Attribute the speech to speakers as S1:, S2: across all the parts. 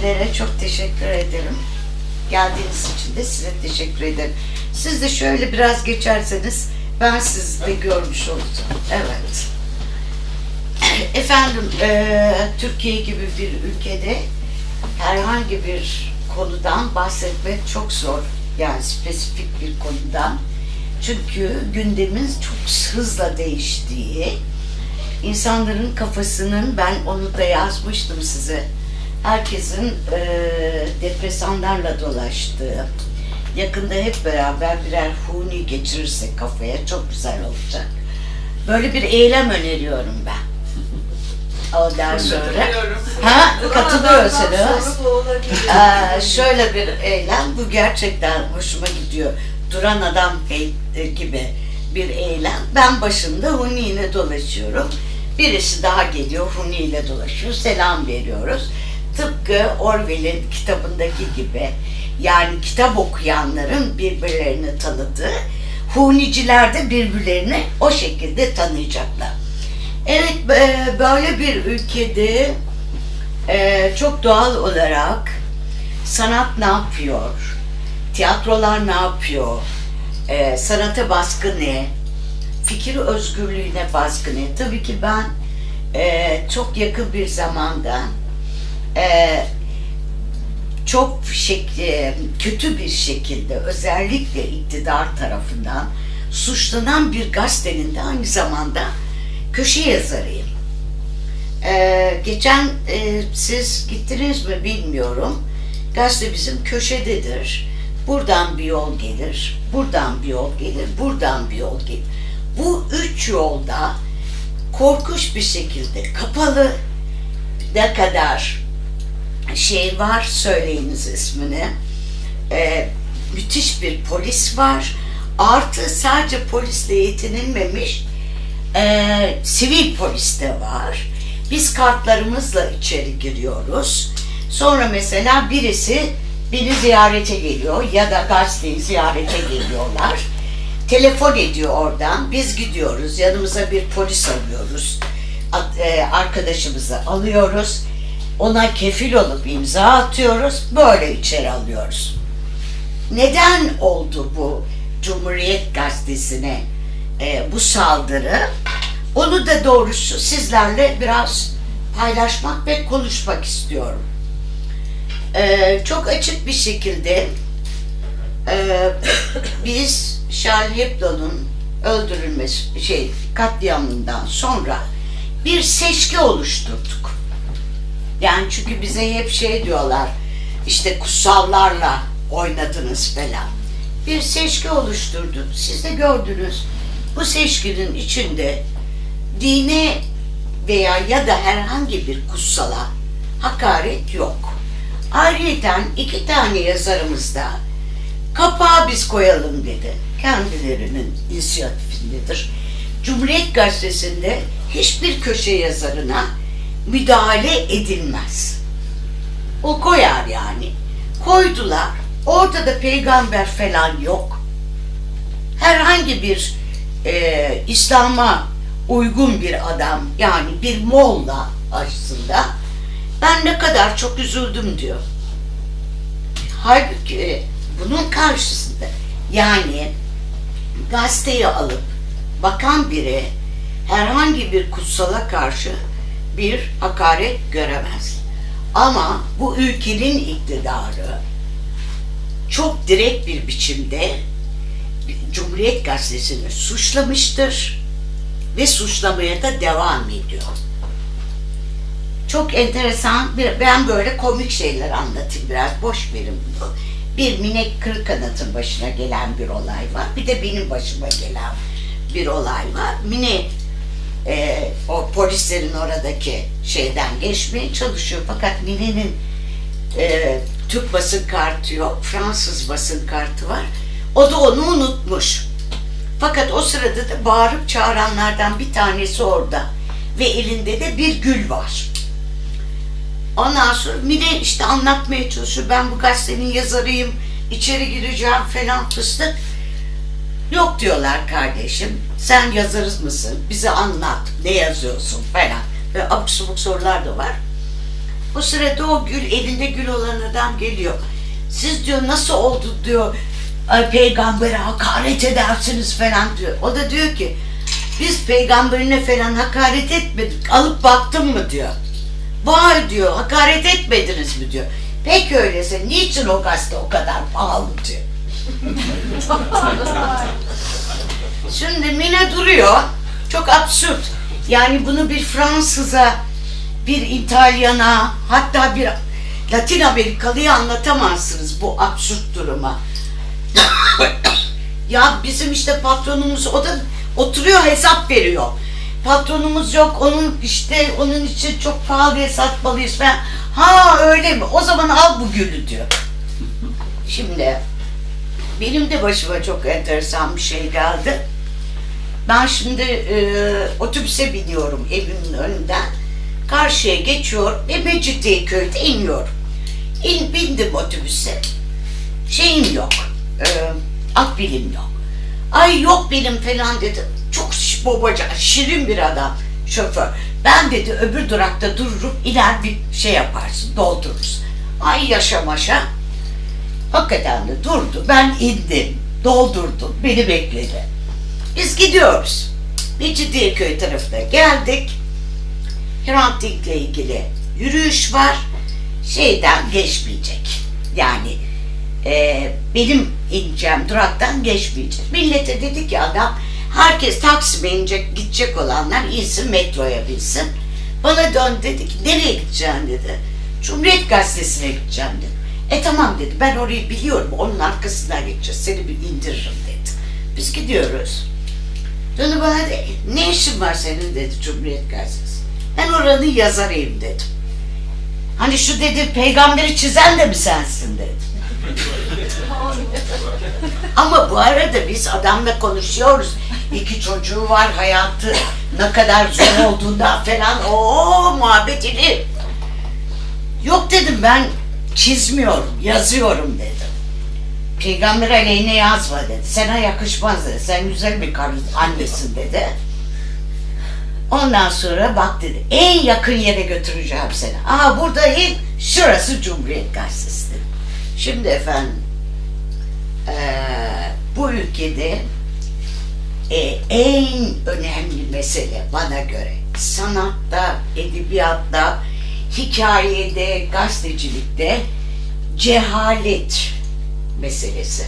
S1: dinleyicilere çok teşekkür ederim. Geldiğiniz için de size teşekkür ederim. Siz de şöyle biraz geçerseniz ben sizi de görmüş olacağım. Evet. Efendim, eee, Türkiye gibi bir ülkede herhangi bir konudan bahsetmek çok zor. Yani spesifik bir konudan. Çünkü gündemin çok hızla değiştiği, insanların kafasının, ben onu da yazmıştım size, herkesin eee depresanlarla dolaştığı, yakında hep beraber birer huni geçirirsek kafaya çok güzel olacak. Böyle bir eylem öneriyorum ben. Ondan sonra. Ha, katılıyorsunuz. Ee, şöyle bir eylem, bu gerçekten hoşuma gidiyor. Duran adam e- gibi bir eylem. Ben başında Huni ile dolaşıyorum. Birisi daha geliyor, Huni ile dolaşıyor. Selam veriyoruz. Tıpkı Orwell'in kitabındaki gibi. Yani kitap okuyanların birbirlerini tanıdığı, Huniciler de birbirlerini o şekilde tanıyacaklar. Evet, böyle bir ülkede e, çok doğal olarak sanat ne yapıyor, tiyatrolar ne yapıyor, e, sanata baskı ne, fikir özgürlüğüne baskı ne. Tabii ki ben e, çok yakın bir zamanda e, çok şek- e, kötü bir şekilde özellikle iktidar tarafından suçlanan bir gazetenin de aynı zamanda köşe yazarıyım. Ee, geçen e, siz gittiniz mi bilmiyorum. Gazete bizim köşededir. Buradan bir yol gelir, buradan bir yol gelir, buradan bir yol gelir. Bu üç yolda korkunç bir şekilde kapalı ne kadar şey var söyleyiniz ismini. Ee, müthiş bir polis var. Artı sadece polisle yetinilmemiş ee, sivil polis de var. Biz kartlarımızla içeri giriyoruz. Sonra mesela birisi beni ziyarete geliyor ya da gazeteyi ziyarete geliyorlar. Telefon ediyor oradan. Biz gidiyoruz. Yanımıza bir polis alıyoruz. E, Arkadaşımızı alıyoruz. Ona kefil olup imza atıyoruz. Böyle içeri alıyoruz. Neden oldu bu Cumhuriyet Gazetesi'ne e, bu saldırı? Onu da doğrusu sizlerle biraz paylaşmak ve konuşmak istiyorum. E, çok açık bir şekilde e, biz Charles Hebdo'nun öldürülmesi şey katliamından sonra bir seçki oluşturduk. Yani çünkü bize hep şey diyorlar, işte kutsallarla oynadınız falan. Bir seçki oluşturduk. Siz de gördünüz. Bu seçkinin içinde dine veya ya da herhangi bir kutsala hakaret yok. Ayrıca iki tane yazarımız da kapağı biz koyalım dedi. Kendilerinin inisiyatifindedir. Cumhuriyet Gazetesi'nde hiçbir köşe yazarına müdahale edilmez. O koyar yani. Koydular. Orada da peygamber falan yok. Herhangi bir e, İslam'a uygun bir adam yani bir molla aslında ben ne kadar çok üzüldüm diyor. Halbuki bunun karşısında yani gazeteyi alıp bakan biri herhangi bir kutsala karşı bir hakaret göremez. Ama bu ülkenin iktidarı çok direkt bir biçimde Cumhuriyet Gazetesi'ni suçlamıştır ve suçlamaya da devam ediyor. Çok enteresan, bir, ben böyle komik şeyler anlatayım biraz, boş verin bunu. Bir minek kırık kanatın başına gelen bir olay var, bir de benim başıma gelen bir olay var. Mine e, o polislerin oradaki şeyden geçmeye çalışıyor fakat Mine'nin e, Türk basın kartı yok, Fransız basın kartı var. O da onu unutmuş. Fakat o sırada da bağırıp çağıranlardan bir tanesi orada. Ve elinde de bir gül var. Ondan sonra Mine işte anlatmaya çalışıyor. Ben bu gazetenin yazarıyım, içeri gireceğim falan fıstık. Yok diyorlar kardeşim. Sen yazarız mısın? Bize anlat. Ne yazıyorsun falan. Ve abuk subuk sorular da var. O sırada o gül, elinde gül olan adam geliyor. Siz diyor nasıl oldu diyor, "ay, peygambere hakaret edersiniz falan diyor. O da diyor ki, biz peygamberine falan hakaret etmedik, alıp baktın mı diyor. Vay diyor, hakaret etmediniz mi diyor. Peki öyleyse niçin o gazete o kadar pahalı diyor. Şimdi Mine duruyor. Çok absürt. Yani bunu bir Fransız'a, bir İtalyana, hatta bir Latin Amerikalı'ya anlatamazsınız bu absürt duruma. ya bizim işte patronumuz o da oturuyor hesap veriyor. Patronumuz yok onun işte onun için çok pahalıya satmalıyız falan. Ha öyle mi? O zaman al bu gülü diyor. Şimdi benim de başıma çok enteresan bir şey geldi. Ben şimdi e, otobüse biniyorum evimin önünden. Karşıya geçiyor ve Mecidiyeköy'de iniyorum. İn, bindim otobüse. Şeyim yok. E, akbilim yok. Ay yok benim falan dedi. Çok babaca, şirin bir adam şoför. Ben dedi öbür durakta dururum iner bir şey yaparsın doldururuz. Ay yaşa maşa. Hakikaten de durdu. Ben indim. Doldurdum. Beni bekledi. Biz gidiyoruz. Mecidiyeköy tarafına geldik. Hrant Dink'le ilgili yürüyüş var. Şeyden geçmeyecek. Yani e, benim ineceğim duraktan geçmeyecek. Millete dedi ki adam herkes Taksim'e inecek, gidecek olanlar insin metroya binsin. Bana dön dedi ki nereye gideceksin dedi. Cumhuriyet Gazetesi'ne gideceğim dedi. E tamam dedi ben orayı biliyorum onun arkasından gideceğiz seni bir indiririm dedi. Biz gidiyoruz. Dönü bana dedi ne işin var senin dedi Cumhuriyet Gazetesi. Ben oranın yazarıyım dedim. Hani şu dedi peygamberi çizen de mi sensin dedi. Ama bu arada biz adamla konuşuyoruz. İki çocuğu var hayatı ne kadar zor olduğunda falan o muhabbetini. Yok dedim ben çizmiyorum, yazıyorum dedim. Peygamber aleyhine yazma dedi. Sana yakışmaz dedi. Sen güzel bir karı annesin dedi. Ondan sonra bak dedi. En yakın yere götüreceğim seni. Aha burada in. Şurası Cumhuriyet Gazetesi. Şimdi efendim eee, bu ülkede e, en önemli mesele bana göre sanatta, edebiyatta, hikayede, gazetecilikte cehalet meselesi.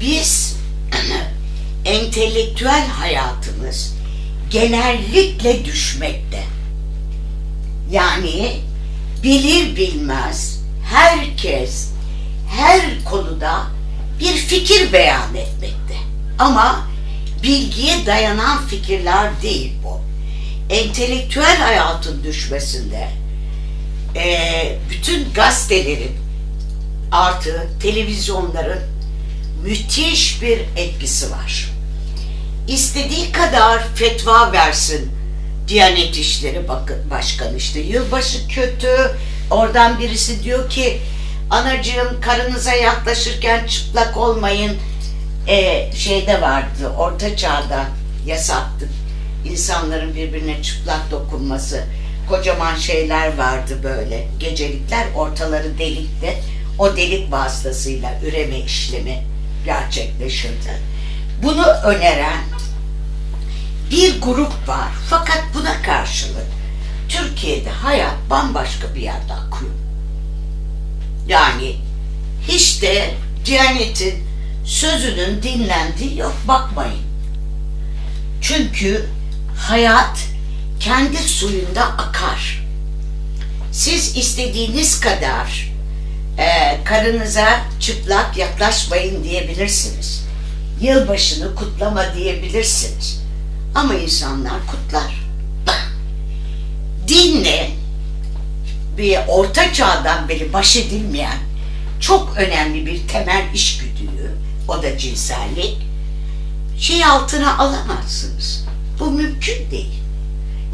S1: Biz entelektüel hayatımız genellikle düşmekte. Yani bilir bilmez herkes her konuda bir fikir beyan etmekte. Ama bilgiye dayanan fikirler değil bu. Entelektüel hayatın düşmesinde eee, bütün gazetelerin artı televizyonların müthiş bir etkisi var. İstediği kadar fetva versin Diyanet İşleri Başkanı işte. Yılbaşı kötü. Oradan birisi diyor ki anacığım karınıza yaklaşırken çıplak olmayın. E, şeyde vardı orta çağda yasaktı. İnsanların birbirine çıplak dokunması kocaman şeyler vardı böyle. Gecelikler ortaları delikti. O delik vasıtasıyla üreme işlemi gerçekleşirdi. Bunu öneren bir grup var. Fakat buna karşılık Türkiye'de hayat bambaşka bir yerde akıyor. Yani hiç de Diyanet'in sözünün dinlendiği yok. Bakmayın. Çünkü hayat kendi suyunda akar. Siz istediğiniz kadar e, karınıza çıplak yaklaşmayın diyebilirsiniz. Yılbaşını kutlama diyebilirsiniz. Ama insanlar kutlar. Dinle bir orta çağdan beri baş edilmeyen çok önemli bir temel içgüdüyü, o da cinsellik, şey altına alamazsınız. Bu mümkün değil.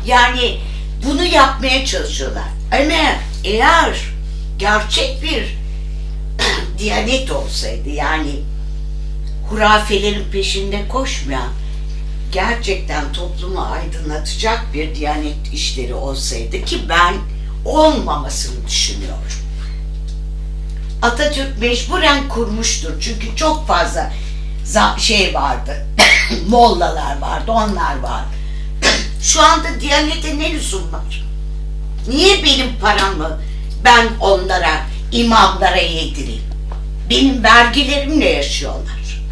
S1: Yani bunu yapmaya çalışıyorlar. Ama eğer gerçek bir diyanet olsaydı yani hurafelerin peşinde koşmayan gerçekten toplumu aydınlatacak bir diyanet işleri olsaydı ki ben olmamasını düşünüyorum. Atatürk mecburen kurmuştur. Çünkü çok fazla şey vardı. Mollalar vardı, onlar var. Şu anda Diyanet'e ne lüzum var? Niye benim paramı ben onlara, imamlara yedireyim? Benim vergilerimle yaşıyorlar.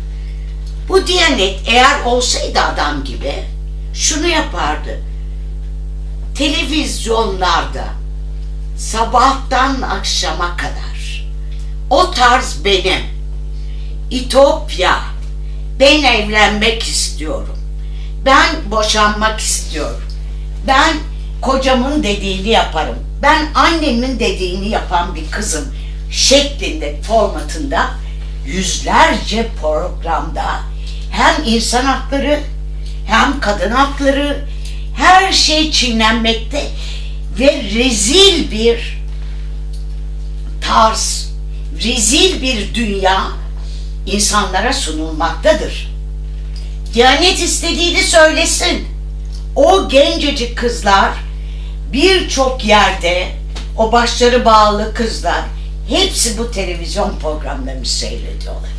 S1: Bu Diyanet eğer olsaydı adam gibi şunu yapardı. Televizyonlarda sabahtan akşama kadar o tarz benim. İtopya. Ben evlenmek istiyorum. Ben boşanmak istiyorum. Ben kocamın dediğini yaparım. Ben annemin dediğini yapan bir kızım şeklinde formatında yüzlerce programda hem insan hakları hem kadın hakları her şey çiğnenmekte ve rezil bir tarz, rezil bir dünya insanlara sunulmaktadır. Diyanet istediğini söylesin. O gencecik kızlar birçok yerde o başları bağlı kızlar hepsi bu televizyon programlarını seyrediyorlar.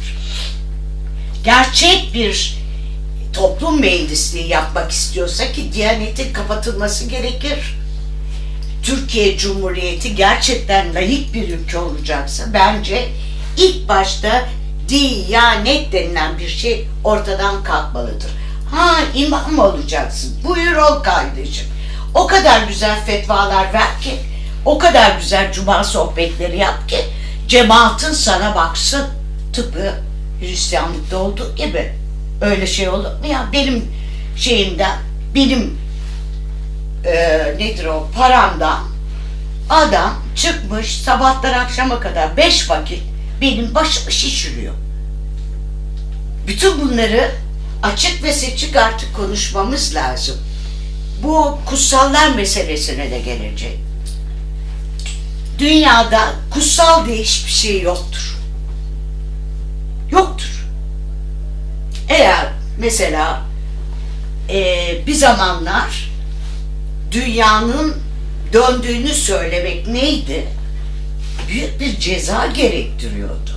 S1: Gerçek bir toplum mühendisliği yapmak istiyorsa ki Diyanet'in kapatılması gerekir. Türkiye Cumhuriyeti gerçekten layık bir ülke olacaksa bence ilk başta Diyanet denilen bir şey ortadan kalkmalıdır. Ha imam olacaksın? Buyur ol kardeşim. O kadar güzel fetvalar ver ki, o kadar güzel cuma sohbetleri yap ki cemaatin sana baksın. Tıpkı Hristiyanlıkta olduğu gibi. Öyle şey olur mu ya? Benim şeyimden, benim e, nedir o paramdan adam çıkmış sabahtan akşama kadar beş vakit benim başımı şişiriyor. Bütün bunları açık ve seçik artık konuşmamız lazım. Bu kutsallar meselesine de gelecek. Dünyada kutsal diye hiçbir şey yoktur. Yoktur. Eğer mesela eee, bir zamanlar dünyanın döndüğünü söylemek neydi? Büyük bir ceza gerektiriyordu.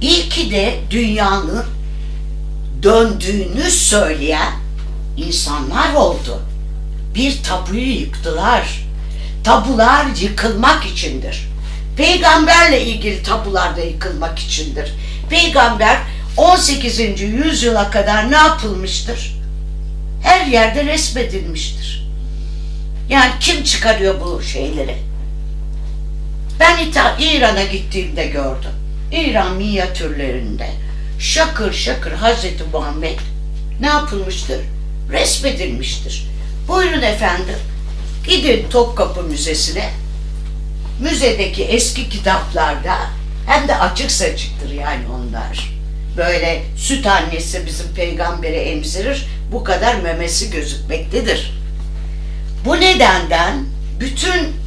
S1: İlki de dünyanın döndüğünü söyleyen insanlar oldu. Bir tabuyu yıktılar. Tabular yıkılmak içindir. Peygamberle ilgili tabular da yıkılmak içindir. Peygamber 18. yüzyıla kadar ne yapılmıştır? Her yerde resmedilmiştir. Yani kim çıkarıyor bu şeyleri? Ben İran'a gittiğimde gördüm. İran minyatürlerinde şakır şakır Hazreti Muhammed ne yapılmıştır? Resmedilmiştir. Buyurun efendim. Gidin Topkapı Müzesi'ne. Müzedeki eski kitaplarda hem de açık saçıktır yani onlar. Böyle süt annesi bizim peygamberi emzirir. Bu kadar memesi gözükmektedir. Bu nedenden bütün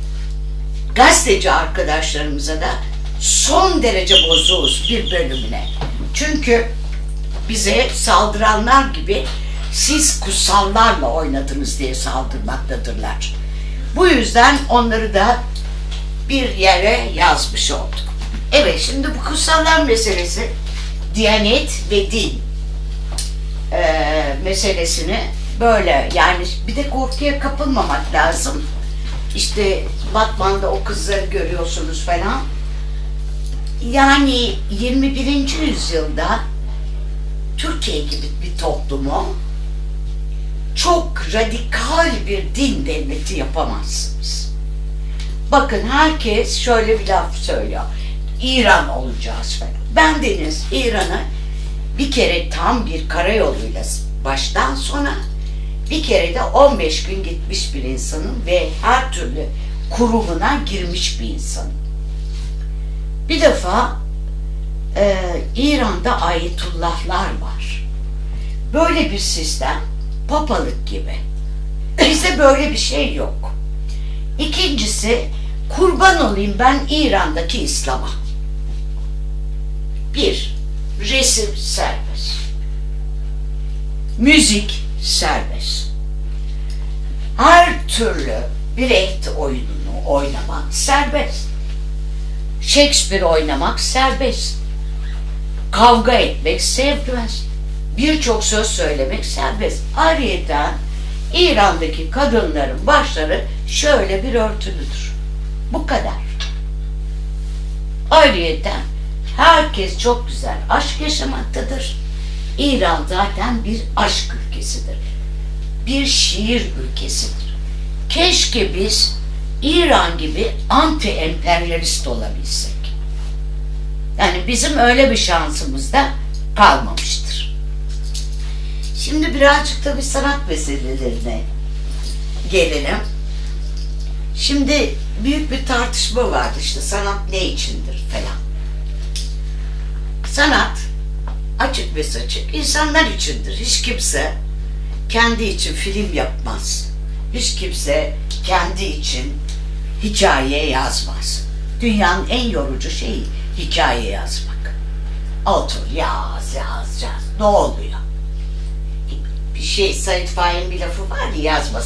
S1: gazeteci arkadaşlarımıza da son derece bozuğuz bir bölümüne. Çünkü bize saldıranlar gibi siz kutsallarla oynadınız diye saldırmaktadırlar. Bu yüzden onları da bir yere yazmış olduk. Evet şimdi bu kutsallar meselesi Diyanet ve din eee, meselesini böyle yani bir de korkuya kapılmamak lazım. İşte Batman'da o kızları görüyorsunuz falan. Yani 21. yüzyılda Türkiye gibi bir toplumu çok radikal bir din devleti yapamazsınız. Bakın herkes şöyle bir laf söylüyor. İran olacağız falan. Ben deniz İran'a bir kere tam bir karayoluyla baştan sona bir kere de 15 gün gitmiş bir insanın ve her türlü kurumuna girmiş bir insanın. Bir defa e, İran'da ayetullahlar var. Böyle bir sistem papalık gibi. Bizde böyle bir şey yok. İkincisi kurban olayım ben İran'daki İslam'a. Bir, resim serbest. Müzik serbest. Her türlü Brecht oyununu oynamak serbest. Shakespeare oynamak serbest. Kavga etmek serbest. Birçok söz söylemek serbest. Ayrıca İran'daki kadınların başları şöyle bir örtülüdür. Bu kadar. Ayrıca herkes çok güzel aşk yaşamaktadır. İran zaten bir aşk ülkesidir. Bir şiir ülkesidir. Keşke biz İran gibi anti emperyalist olabilsek. Yani bizim öyle bir şansımız da kalmamıştır. Şimdi birazcık da bir sanat meselelerine gelelim. Şimdi büyük bir tartışma vardı işte sanat ne içindir falan. Sanat açık ve saçık insanlar içindir. Hiç kimse kendi için film yapmaz. Hiç kimse kendi için hikaye yazmaz. Dünyanın en yorucu şeyi hikaye yazmak. Otur yaz yaz yaz ne oluyor? Bir şey Said Faik'in bir lafı var ya yazma